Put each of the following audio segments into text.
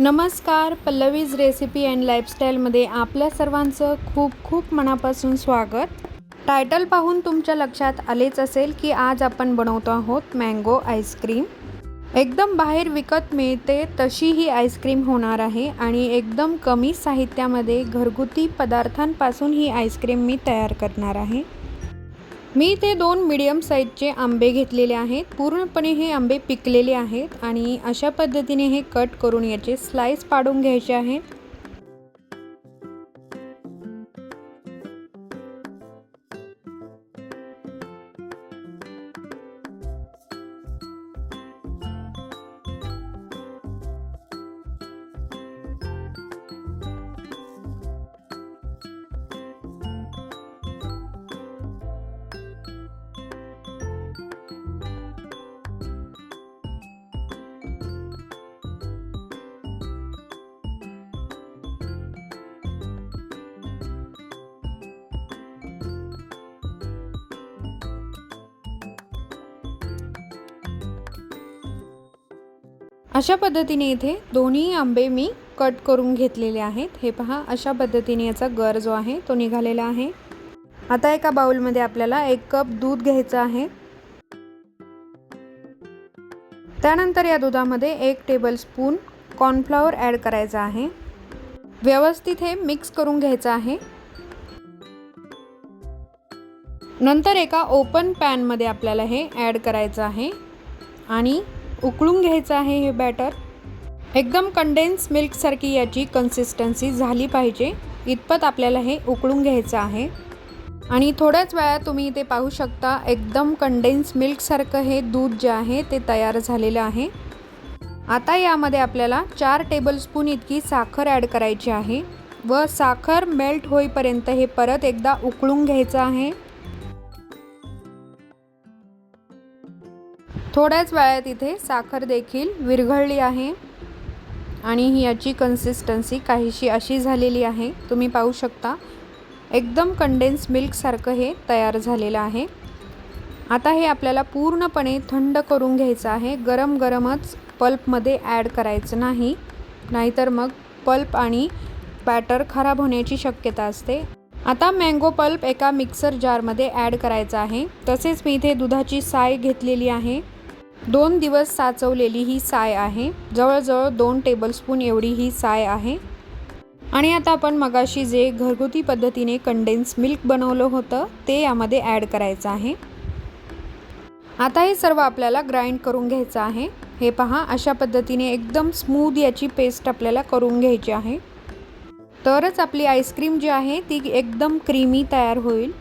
नमस्कार Pallavi's recipe and लाईफस्टाईलमध्ये आपल्या सर्वांचं खूप खूप मनापासून स्वागत. टायटल पाहून तुमच्या लक्षात आलेच असेल की आज आपण बनवतो आहोत मँगो आईस्क्रीम एकदम बाहेर विकत मिळते तशी ही आईस्क्रीम होणार आहे आणि एकदम कमी साहित्यामध्ये घरगुती पदार्थांपासून ही आईस्क्रीम मी तयार करणार आहे. मी ते दोन मीडियम साईजचे आंबे घेतलेले आहेत. पूर्णपणे हे आंबे पिकलेले आहेत आणि अशा पद्धतीने हे कट करून याचे स्लाईस पाडून घ्यायचे आहेत. अशा पद्धतीने इथे दोन्ही आंबे मी कट करून घेतलेले आहेत. हे पहा अशा पद्धतीने याचा गर जो आहे तो निघालेला आहे. आता एका बाउलमध्ये आपल्याला एक कप दूध घ्यायचं आहे. त्यानंतर या दुधामध्ये एक टेबलस्पून कॉर्नफ्लॉवर ॲड करायचा आहे. व्यवस्थित हे मिक्स करून घ्यायचं आहे. नंतर एका ओपन पॅनमध्ये आपल्याला हे ॲड करायचं आहे. आणि उकळून घ्यायचं आहे हे बॅटर एकदम कंडेन्स मिल्कसारखी याची कन्सिस्टन्सी झाली पाहिजे. इतपत आपल्याला हे उकळून घ्यायचं आहे. आणि थोड्याच वेळात तुम्ही इथे पाहू शकता एकदम कंडेन्स मिल्कसारखं हे दूध जे आहे ते तयार झालेलं आहे. आता यामध्ये आपल्याला चार टेबलस्पून इतकी साखर ॲड करायची आहे. व साखर मेल्ट होईपर्यंत हे परत एकदा उकळून घ्यायचं आहे. थोड्याच वेळात इथे साखर देखील विरघळली आहे. आणि ही याची कन्सिस्टन्सी काहीशी अशी झालेली आहे. तुम्ही पाहू शकता एकदम कंडेन्स मिल्कसारखं हे तयार झालेलं आहे. आता हे आपल्याला पूर्णपणे थंड करून घ्यायचं आहे. गरम गरमच पल्पमध्ये ॲड करायचं नाही. नाहीतर मग पल्प आणि बॅटर खराब होण्याची शक्यता असते. आता मँगो पल्प एका मिक्सर जारमध्ये ॲड करायचा आहे. तसेच मी इथे दुधाची साय घेतलेली आहे. दोन दिवस साचवलेली ही साय आहे. जवळजवळ दोन टेबलस्पून एवढी ही साय आहे. आणि आता आपण मगाशी जे घरगुती पद्धतीने कंडेन्स मिल्क बनवलं होतं ते यामध्ये ॲड करायचं आहे. आता हे सर्व आपल्याला ग्राइंड करून घ्यायचं आहे. हे पहा अशा पद्धतीने एकदम स्मूद याची पेस्ट आपल्याला करून घ्यायची आहे. तरच आपली आईस्क्रीम जी आहे ती एकदम क्रीमी तयार होईल.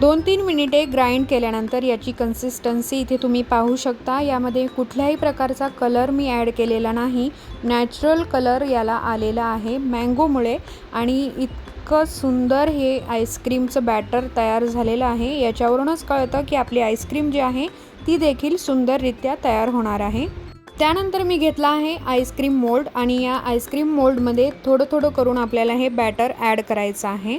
दोन तीन मिनिटे ग्राइंड केल्यानंतर याची कन्सिस्टन्सी इथे तुम्ही पाहू शकता. यामध्ये कुठल्याही प्रकारचा कलर मी ॲड केलेला नाही. नॅचरल कलर याला आलेला आहे. मँगोमुळे आणि इतकं सुंदर हे आईस्क्रीमचं बॅटर तयार झालेलं आहे. याच्यावरूनच कळतं की आपली आईस्क्रीम जी आहे ती देखील सुंदररित्या तयार होणार आहे. त्यानंतर मी घेतला आहे आईस्क्रीम मोल्ड आणि या आईस्क्रीम मोल्डमध्ये थोडं थोडं करून आपल्याला हे बॅटर ॲड करायचं आहे.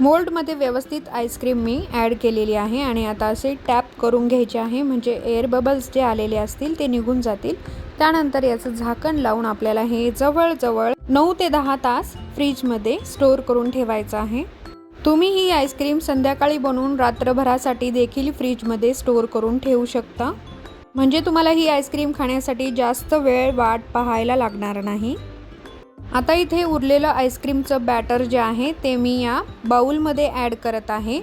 मोल्डमध्ये व्यवस्थित आईस्क्रीम मी ॲड केलेली आहे आणि आता असे टॅप करून घ्यायचे आहे म्हणजे एअर बबल्स जे आलेले असतील ते निघून जातील. त्यानंतर याचं झाकण लावून आपल्याला हे जवळजवळ नऊ ते दहा तास फ्रीजमध्ये स्टोअर करून ठेवायचं आहे. तुम्ही ही आईस्क्रीम संध्याकाळी बनवून रात्रभरासाठी देखील फ्रीजमध्ये स्टोअर करून ठेवू शकता. म्हणजे तुम्हाला ही आईस्क्रीम खाण्यासाठी जास्त वेळ वाट पाहायला लागणार नाही. आता इथे उरलेलं आईस्क्रीमचं बॅटर जे आहे ते मी या बाऊलमध्ये ॲड करत आहे.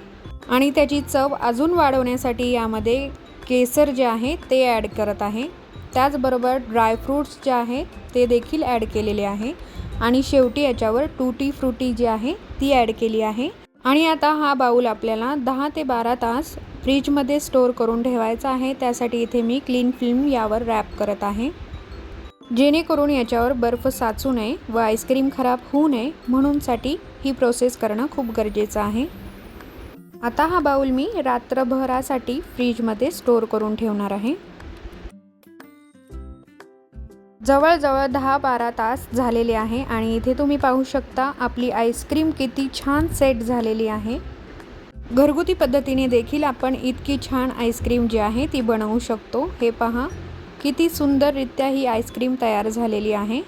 आणि त्याची चव अजून वाढवण्यासाठी यामध्ये केसर जे आहे ते ॲड करत आहे. त्याचबरोबर ड्रायफ्रूट्स जे आहे ते देखील ॲड केलेले आहे. आणि शेवटी याच्यावर टूटी फ्रुटी जी आहे ती ॲड केली आहे. आणि आता हा बाऊल आपल्याला दहा ते बारा तास फ्रीजमध्ये स्टोअर करून ठेवायचा आहे. त्यासाठी इथे मी क्लीन फिल्म यावर रॅप करत आहे. जेणेकरून याच्यावर बर्फ साचू नये व आईस्क्रीम खराब होऊ नये म्हणूनसाठी ही प्रोसेस करणं खूप गरजेचं आहे. आता हा बाऊल मी रात्रभरासाठी फ्रीजमध्ये स्टोअर करून ठेवणार आहे. जवळजवळ दहा बारा तास झालेले आहे आणि इथे तुम्ही पाहू शकता आपली आईस्क्रीम किती छान सेट झालेली आहे. घरगुती पद्धतीने देखील आपण इतकी छान आईस्क्रीम जी आहे ती बनवू शकतो. हे पहा. किती सुंदररित्या ही आईस्क्रीम तयार झालेली आहे?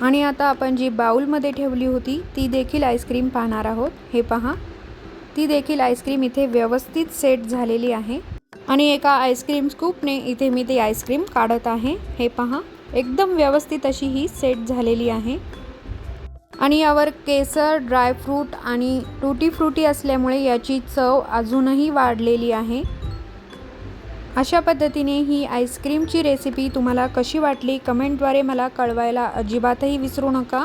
आणि आता आपण जी बाउलमध्ये ठेवली होती ती देखील आईस्क्रीम पाहणार आहोत. हे पहा. ती देखील आईस्क्रीम इथे व्यवस्थित सेट झालेली आहे. आणि एका आईस्क्रीम स्कूपने इथे मी ती आईस्क्रीम काढत आहे. हे पहा. एकदम व्यवस्थित अशी ही सेट झालेली आहे. आणि यावर केसर ड्रायफ्रूट आणि टूटी फ्रुटी असल्यामुळे याची चव अजूनही वाढलेली आहे. अशा पद्धतीने ही आईस्क्रीमची रेसिपी तुम्हाला कशी वाटली कमेंटद्वारे मला कळवायला अजिबातही विसरू नका.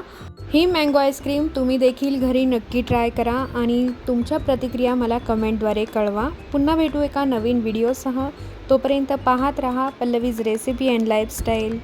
ही मँगो आईस्क्रीम तुम्ही देखील घरी नक्की ट्राय करा आणि तुमच्या प्रतिक्रिया मला कमेंटद्वारे कळवा. पुन्हा भेटू एका नवीन व्हिडिओसह तोपर्यंत पाहत रहा पल्लवीज रेसिपी अँड लाईफस्टाईल